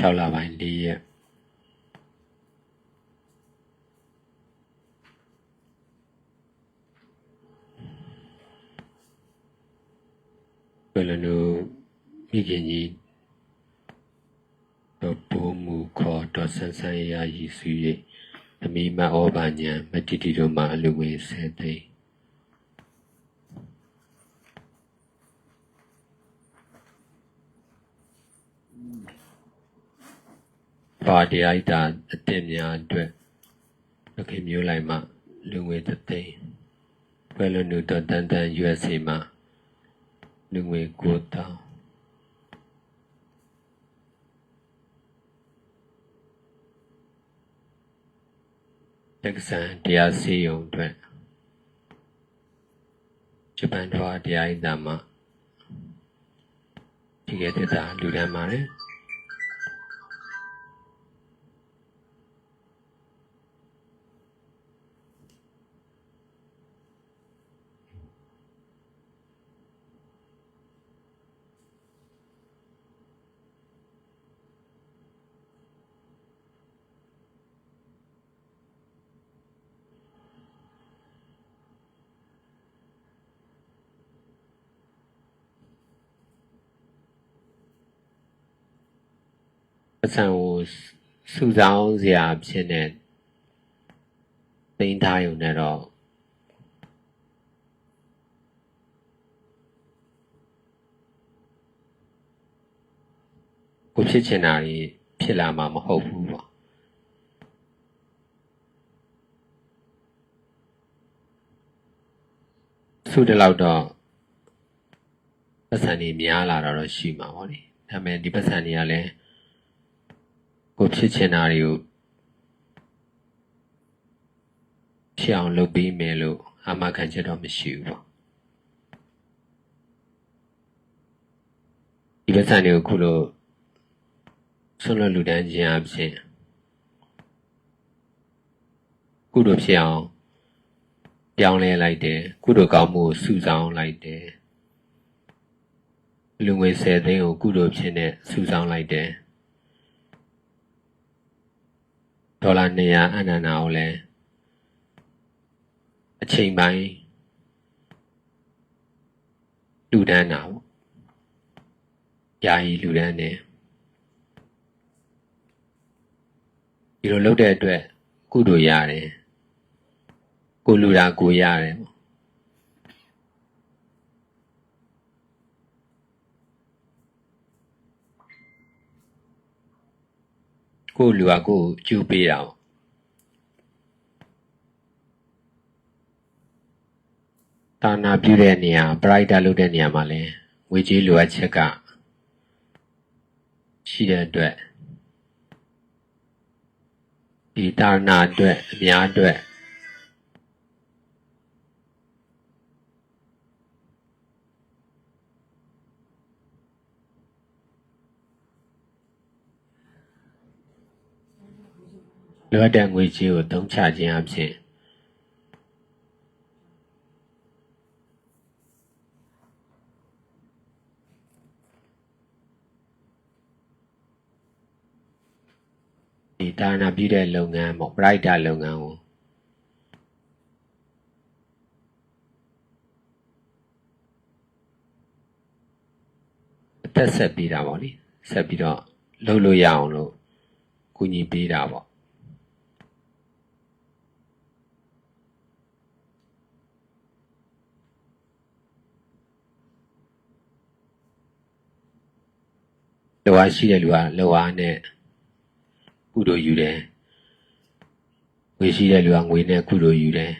6လပိုင်း4ရက်ဘယ်လိုမျိုးမိခင်ကြီးတော့ပိုးမူခေါ်တော့ဆန်းဆန်းရာရည်စု၍အမိမဩဘာညာမတိတိတို့မှအလူငွေဆယ်သိန်း ပါတရားဣတာအတင်များအတွက်သခင်မျိုးလိုက်မှလူငွေတစ်သိန်းဘယ်လိုမျိုးတော့တန်တန် USA မှာလူငွေ9000တက္ကစန်တရားစီယုံအတွက်ဂျပန်ထွားတရားဣတာမှာဒီကတဲ့တာလူတန်းပါတယ် ပစံကိုစုဆောင်းစရာဖြစ်နေသိမ်းထားရုံနဲ့တော့ကိုဖြစ်ချင်တာကြီးဖြစ်လာမှာမဟုတ်ဘူးပေါ့စုတလောက်တော့ပတ်စံကြီးများလာတာတော့ရှိမှာပေါ့လေဒါပေမဲ့ဒီပတ်စံကြီးကလည်း ကိုဖြစ်ချင်တာတွေကိုဖြစ်အောင်လုပ်ပေးမယ်လို့အာမခံချက်တော့မရှိဘူးပေါ့ဒီပတ်စံတွေကိုခုလိုဆွလွတ်လူတန်းခြင်းအဖြစ်ကုသိုလ်ဖြစ်အောင်ပြောင်းလဲလိုက်တယ်ကုသိုလ်ကောင်းမှုကိုစုဆောင်လိုက်တယ်လူငွေ10သိန်းကိုကုသိုလ်ဖြစ်နဲ့စုဆောင်လိုက်တယ် ဒေါ်လာ200အနန္နာကိုလည်းအချိန်ပိုင်းလူဒန်းတာပေါ့။ယာယီလူဒန်းတယ်ဒီလိုလုပ်တဲ့အတွက်ကုသိုလ်ရတယ်။ကိုလူတာကိုရတယ်ပေါ့။ ကိုလူကကိုကိုကျူပေးတာပေါ့။ဒါနာပြုတဲ့နေရာပရိုက်တာလုပ်တဲ့နေရာမှာလဲငွေကြေးလိုအပ်ချက်ကရှိတဲ့အတွက်ဒီဒါနာအတွက်အများအတွက် လိုအပ်တဲ့ငွေကြေးကိုသုံးချခြင်းအဖြစ်ဒီဒါနာပြုတဲ့လုပ်ငန်းပေါ့ brighter လုပ်ငန်းကိုအသက်ဆက်ပေးတာပေါ့လေဆက်ပြီးတော့လုပ်လို့ရအောင်လို့ကူညီပေးတာပေါ့ လောအားရှိတဲ့လူကလောအားနဲ့ကုသိုလ်ယူတယ်ငွေရှိတဲ့လူကငွေနဲ့ကုသိုလ်ယူတယ်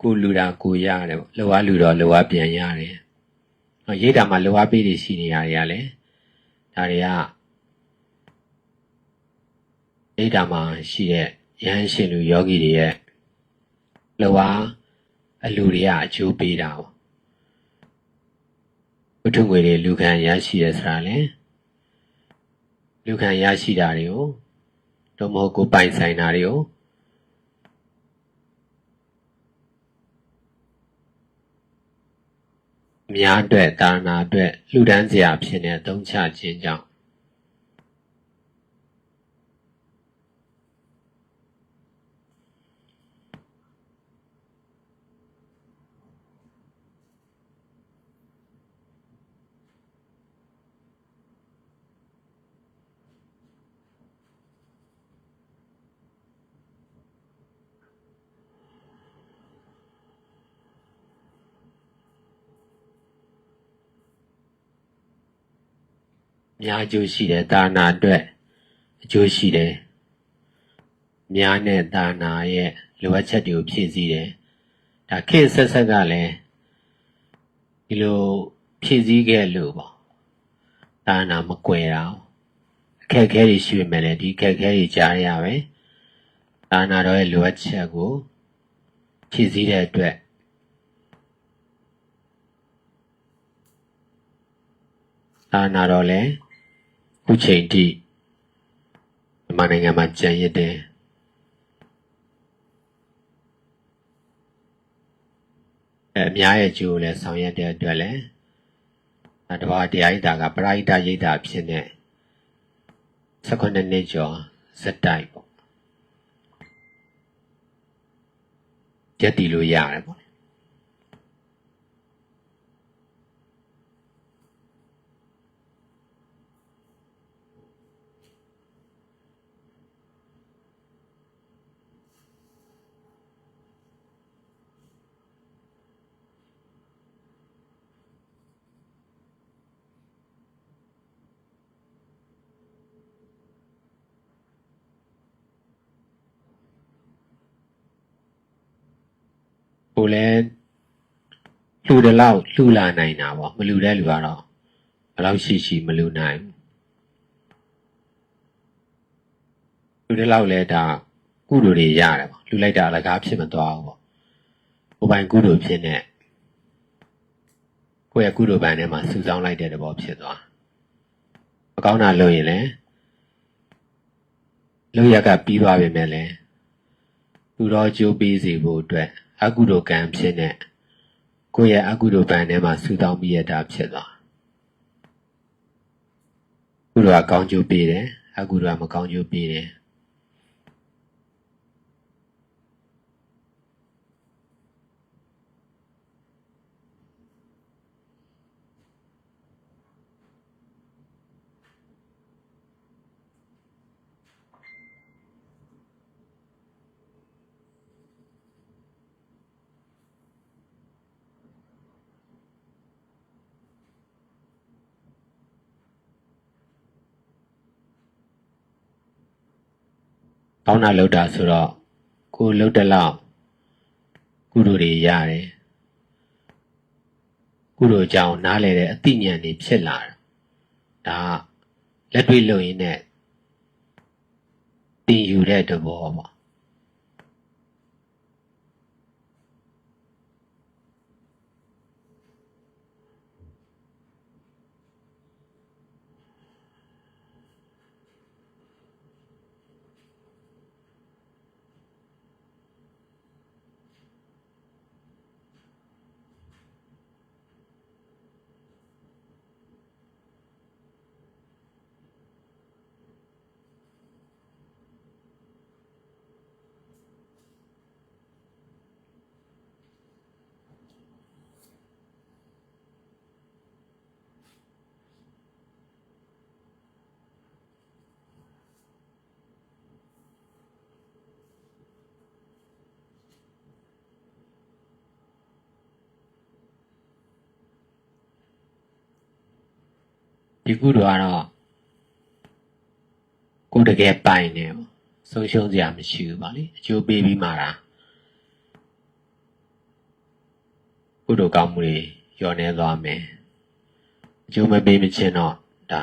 ကိုလူတာကိုရတယ်ပေါ့လောအားလူတော့လောအားပြန်ရတယ်ဟောရိတ်တာမှာလောအားပေးတွေရှိနေရတယ်ကလည်းဒါတွေကရိတ်တာမှာရှိတဲ့ယဟန်ရှင်လူယောဂီတွေရဲ့ လောကအလူတွေကအကျိုးပေးတာပေါ့ဝတ္ထုငွေတွေလူခံရရှိရဆိုတာလေလူခံရရှိတာတွေကိုတော့မဟုတ်ကိုပိုင်ဆိုင်တာတွေကိုအများအတွက်ဒါနာအတွက်လှူဒန်းစရာဖြစ်နေအသုံးချခြင်းကြောင့် များအကျိုးရှိတယ်ဒါနာအတွက်အကျိုးရှိတယ်အများနဲ့ဒါနာရဲ့လိုအပ်ချက်တွေကိုဖြည့်ဆည်းတယ်ဒါခေတ်ဆက်ဆက်ကလည်းဒီလိုဖြည့်ဆည်းခဲ့လို့ပေါ့ဒါနာမကွယ်တာအခက်အခဲတွေရှိပေမဲ့လည်းဒီအခက်အခဲတွေကြားရပဲဒါနာတော့ရဲ့လိုအပ်ချက်ကိုဖြည့်ဆည်းတဲ့အတွက်အာနာတော့လေ ခုချိန်ထိမြန်မာနိုင်ငံမှာကြံရစ်တယ်အဲအများရဲ့ကျိုးကိုလည်းဆောင်ရွက်တဲ့အတွက်လည်းအဲတဘာတရားရိတာကပရိဒရိတာဖြစ်နေ16နှစ်ကျော်စက်တိုက်ပေါ့ရက်တီလို့ရတယ်ပေါ့ ကိုလည်းလှူတယ်လို့လှူလာနိုင်တာပေါ့မလှူတဲ့လူကတော့ဘယ်လောက်ရှိရှိမလှူနိုင်ဘူးလှူတယ်လို့လဲဒါကုသိုလ်တွေရတယ်ပေါ့လှူလိုက်တာအလကားဖြစ်မသွားဘူးပေါ့ကိုယ်ပိုင်ကုသိုလ်ဖြစ်နေကိုယ့်ရဲ့ကုသိုလ်ပံထဲမှာစုဆောင်းလိုက်တဲ့သဘောဖြစ်သွားမကောင်းတာလုပ်ရင်လည်းလုပ်ရကပြီးသွားပြီမဲ့လည်းသူတော်ကြိုးပေးစေဖို့အတွက် အကုသိုလ်ကံဖြစ်နေကိုယ့်ရဲ့အကုသိုလ်ပံထဲမှာဆူတောင်းပြီးရတာဖြစ်သွားကုသိုလ်ကကောင်းကျိုးပေးတယ်အကုသိုလ်ကမကောင်းကျိုးပေးတယ် ကောင်းတာလုပ်တာဆိုတော့ကိုယ်လုပ်တဲ့လောက်ကုသိုလ်တွေရတယ်ကုသိုလ်ကြောင့်နားလေတဲ့အသိဉာဏ်တွေဖြစ်လာတာဒါကလက်တွေ့လုပ်ရင်းနဲ့သင်ယူတဲ့သဘောပေါ့ ဒီကုသိုလ်ကတော့ကိုယ်တကယ်ပိုင်နေပေါ့ဆုံးရှုံးစရာမရှိဘူးပါလေအကျိုးပေးပြီးမှတာကုသိုလ်ကောင်းမှုတွေညော်နေသွားမယ်အကျိုးမပေးမချင်းတော့ဒါ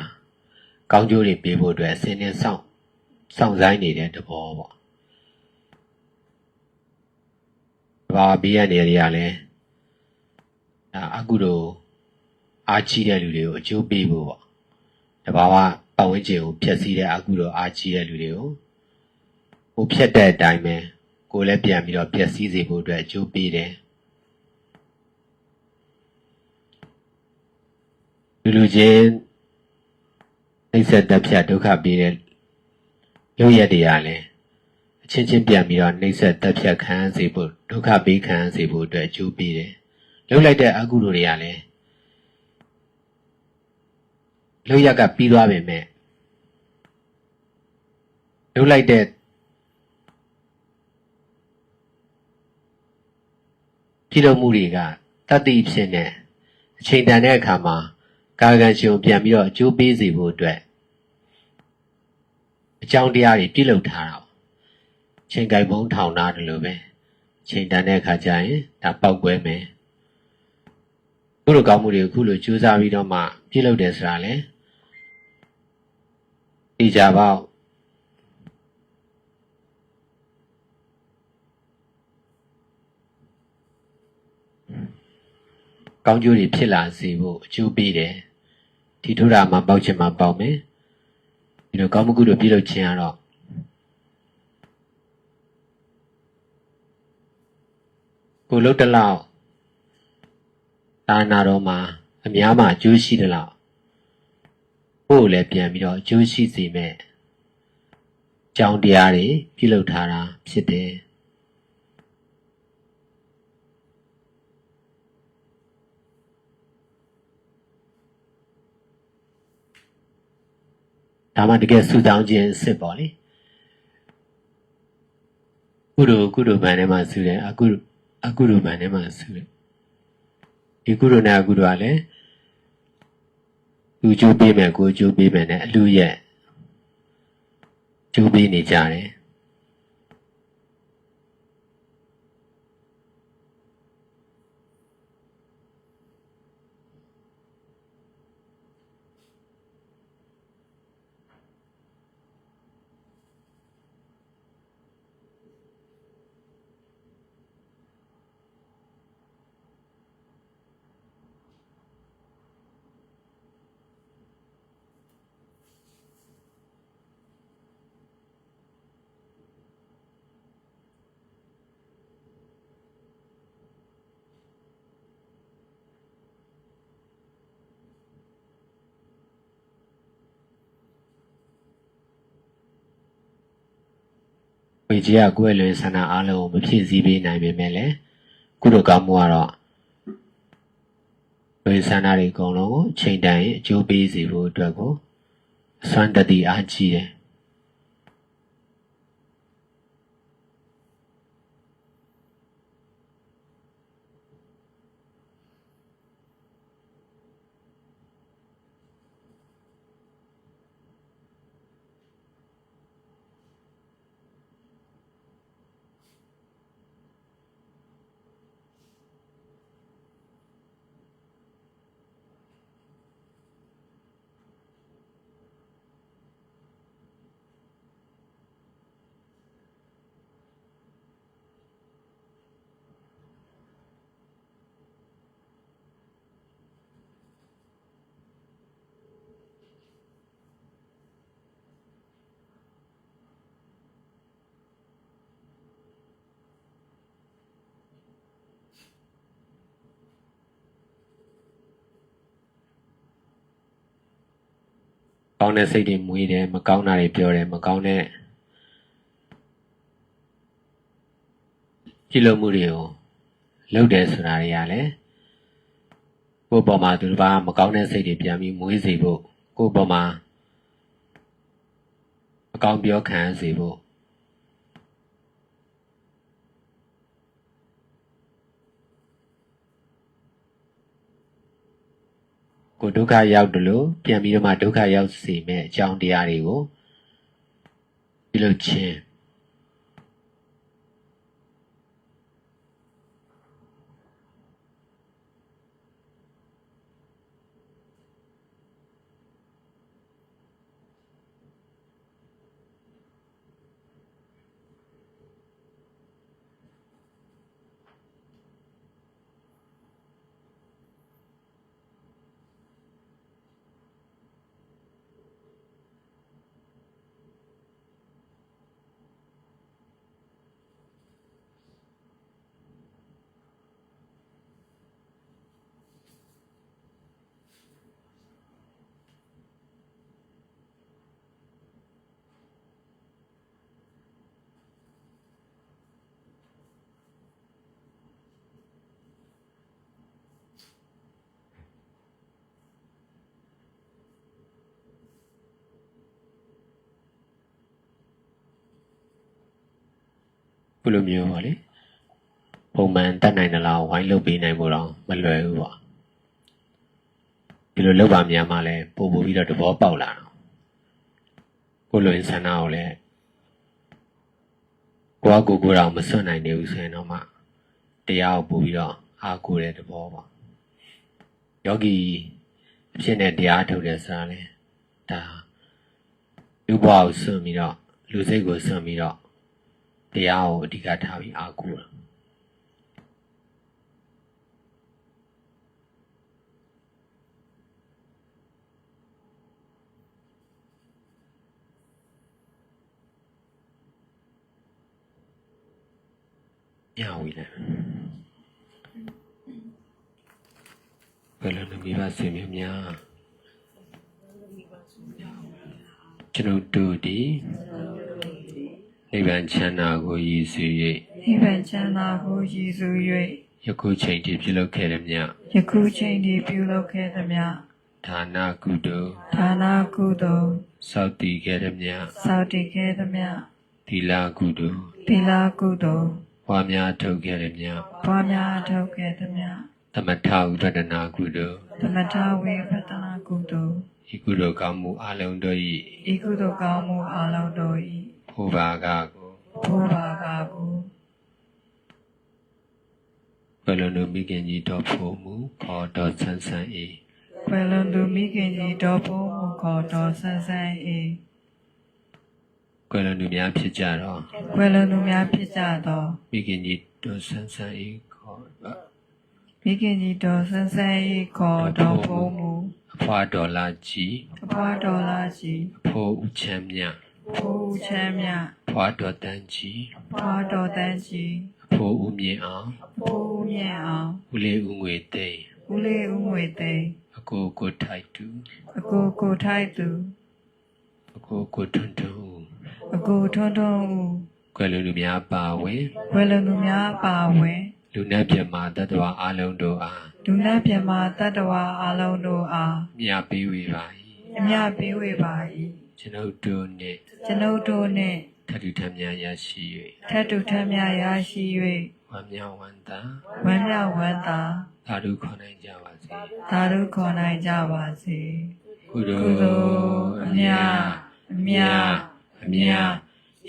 ကောင်းကျိုးတွေပေးဖို့အတွက်အစင်းနဲ့စောင့်စောင့်ဆိုင်နေတဲ့တဘောပေါ့ဘာဘေးရနေရတွေကလည်းဒါအကုသိုလ်အားကြီးတဲ့လူတွေကိုအကျိုးပေးဖို့ပေါ့ တဘာဝပတ်ဝန်းကျင်ကိုဖျက်ဆီးတဲ့အကုသိုလ်အားကြီးတဲ့လူတွေကိုဟိုဖျက်တဲ့အတိုင်းပဲကိုယ်လည်းပြန်ပြီးတော့ဖျက်ဆီးစေဖို့အတွက်အကျိုးပေးတယ်လူလူချင်းနှိစ္စတက်ဖြတ်ဒုက္ခပေးတဲ့ရုပ်ရက်တွေကလည်းအချင်းချင်းပြန်ပြီးတော့နှိစ္စတက်ဖြတ်ခံရစေဖို့ဒုက္ခပေးခံရစေဖို့အတွက်အကျိုးပေးတယ်လှုပ်လိုက်တဲ့အကုသိုလ်တွေကလည်း လှုပ်ရက်ကပြီးသွားပေမဲ့လှုပ်လိုက်တဲ့ပြုလုပ်မှုတွေကတတ္တိဖြစ်နေအချိန်တန်တဲ့အခါမှာကာကံရှင်ပြန်ပြီးတော့အကျိုးပေးစေဖို့အတွက်အကြောင်းတရားတွေပြုလုပ်ထားတာ။ချိန်ကြိုက်ပုံးထောင်တာတလို့ပဲချိန်တန်တဲ့အခါကျရင်ဒါပောက်ကွဲမယ်။ခုလိုကောင်းမှုတွေခုလိုကြိုးစားပြီးတော့မှပြုလုပ်တယ်ဆိုတာလေ။ ဒီကြပေါ့ကောင်းကျိုးတွေဖြစ်လာစေဖို့အကျိုးပေးတယ်ဒီထုတာမှာပေါက်ချင်မှာပေါက်မယ်ဒီလိုကောင်းမှုကုသိုလ်ပြုလုပ်ခြင်းကတော့ကိုလုတ်တလောက်ဒါနာတော်မှာအများမှာအကျိုးရှိတလောက် ကိုယ်လည်းပြန်ပြီးတော့အကျိုးရှိစေမဲ့ကြောင်းတရားတွေပြုလုပ်ထားတာဖြစ်တယ်ဒါမှတကယ်ဆူတောင်းခြင်းစစ်ပေါ့လေကုသိုလ်ကုသိုလ်ဘန်ထဲမှာဆူတယ်အကုအကုသိုလ်ဘန်ထဲမှာဆူတယ်ဒီကုသိုလ်နဲ့အကုသိုလ်ကလည်း သူကျိုးပေးမယ်ကိုကျိုးပေးမယ်နဲ့အလူရဲ့ကျိုးပေးနေကြတယ် ဝေကြီးကကိုယ့်ရဲ့လွယ်ဆန္ဒအားလုံးကိုမဖြည့်ဆည်းပေးနိုင်ပေမဲ့လည်းကုသိုလ်ကောင်းမှုကတော့လွယ်ဆန္ဒတွေအကုန်လုံးကိုချိန်တန်ရင်အကျိုးပေးစေဖို့အတွက်ကိုအစွမ်းတတိအားကြီးတယ် ကောင်းတဲ့စိတ်တွေမွေးတယ်မကောင်းတာတွေပြောတယ်မကောင်းတဲ့ပြုလုပ်မှုတွေကိုလုပ်တယ်ဆိုတာတွေကလည်းကိုယ့်ပေါ်မှာသူတစ်ပါးမကောင်းတဲ့စိတ်တွေပြန်ပြီးမွေးစေဖို့ကိုယ့်ပေါ်မှာအကောင်းပြောခံရစေဖို့ ကိုဒုက္ခရောက်တယ်လို့ပြန်ပြီးတော့မှဒုက္ခရောက်စေမဲ့အကြောင်းတရားတွေကိုပြုလုပ်ခြင်း ခုလိုမျိုးပေါ့လေပုံမှန်တတ်နိုင်တယ်လားဝိုင်းလုပ်ပေးနိုင်ဖို့တော့မလွယ်ဘူးပေါ့ဒီလိုလုပ်ပါများမှလည်းပို့ပို့ပြီးတော့သဘောပေါက်လာတော့ကိုလိုအင်ဆန္ဒကိုလည်းကိုကကိုကိုယ်တော်မစွန့်နိုင်နေဘူးဆိုရင်တော့မှတရားကိုပို့ပြီးတော့အားကိုးတဲ့သဘောပေါ့ယောဂီအဖြစ်နဲ့တရားထုတ်တယ်ဆိုတာလေဒါလူဘဝကိုစွန့်ပြီးတော့လူစိတ်ကိုစွန့်ပြီးတော့ တရားကိုအဓိကထားပြီးအားကိုးတာညဝီလဲဘယ်လိုလဲမိဘဆွေမျိုးများကျွန်ုပ်တို့ဒီ နိဗ္ဗာန်ချမ်းသာကိုရည်စူ၍နိဗ္ဗာန်ချမ်းသာကိုရည်စူ၍ယခုချိန်ထိပြုလုပ်ခဲ့သည်မြတ်ယခုချိန်ဒီပြုလုပ်ခဲ့သမျှဒါနကုသိုလ်ဒါနကုသိုလ်စောင့်တည်ခဲ့သည်မြတ်စောင့်တည်ခဲ့သမျှသီလကုသိုလ်သီလကုသိုလ်ဝါများထုတ်ခဲ့သည်မြတ်ပွားများထုတ်ခဲ့သမျှသမထဥဒဒနာကုသိုလ်သမထဝိပဿနာကုသိုလ်ဤကုသိုလ်ကောင်းမှုအလုံးတို့၏ဤကုသိုလ်ကောင်းမှုအလုံးတို့၏ ဘုရားကကိုဘုရားကကိုဘယ်လိုလိုမိခင်ကြီးတော်ဖို့မူခေါ်တော်ဆန်းဆန်း၏ဘယ်လွန်သူမိခင်ကြီးတော်ဘုံမူခေါ်တော်ဆန်းဆန်း၏ကွယ်လွန်သူများဖြစ်ကြတော့ဘယ်လွန်သူများဖြစ်ကြသောမိခင်ကြီးတော်ဆန်းဆန်း၏ခေါ်တော်မိခင်ကြီးတော်ဆန်းဆန်း၏ခေါ်တော်ဘုံမူအဖွာဒေါ်လာကြီးအဖွားတော်လာကြီးအဖိုးဦးချမ်းမြတ် ဘုရားချမ်းမြတ်အဖွာဒေါ်တန်းကြီးဘွားတော်တန်းကြီးအဖိုးဦးမြင့်အောင်ဘိုးမြင့်အောင်ဦးလေးဦးငွေသိန်းဦးလေးဦးငွေသိန်းအကိုကိုထိုက်တူအကိုကိုထိုက်သူအကိုကိုထွန်းထွန်းဦးအကိုထွန်းထွန်းဦးကွယ်လွန်သူများပါဝင်ဝယ်လုံသူများပါဝင်လူနတ်ပြမတတ္တဝါအလုံးတို့အားဒုနတ်ပြမတတ္တဝါအလုံးတို့အားမြတ်ပေးဝေပါ၏အမြပေးဝေပါ၏ ကျွန်ုပ်တို့နှင့်ကျွန်ုပ်တို့နှင့်ထပ်တူထပ်များရရှိထတ်တူထမ်းများရရှိ၍ဝမ်းမြောက်ဝမ်းသာ၍ဝမ်းမြောက်ဝမ်းသာသာဓုခေါ်နိုင်ကြပါစေသာဓုခေါ်နိုင်ကြပါစေကုသိုကုသိုလ်လ်အအမြမြအမြအမြ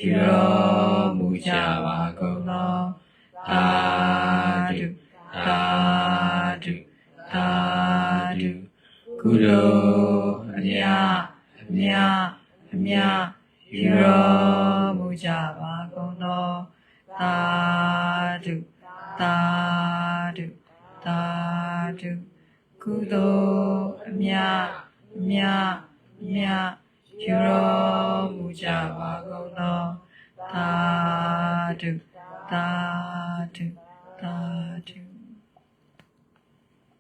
ယူတော်မူကြပါကုန်သောသာဓုသာဓုသာဓုကုသိုလ် မြယူတော်မူကြပါကုန်သောသာဓုသာဓုသာဓုကုသိုလ်အမြအမြအမြယူတော်မူကြပါကုန်သောသာဓုသာဓုသာဓု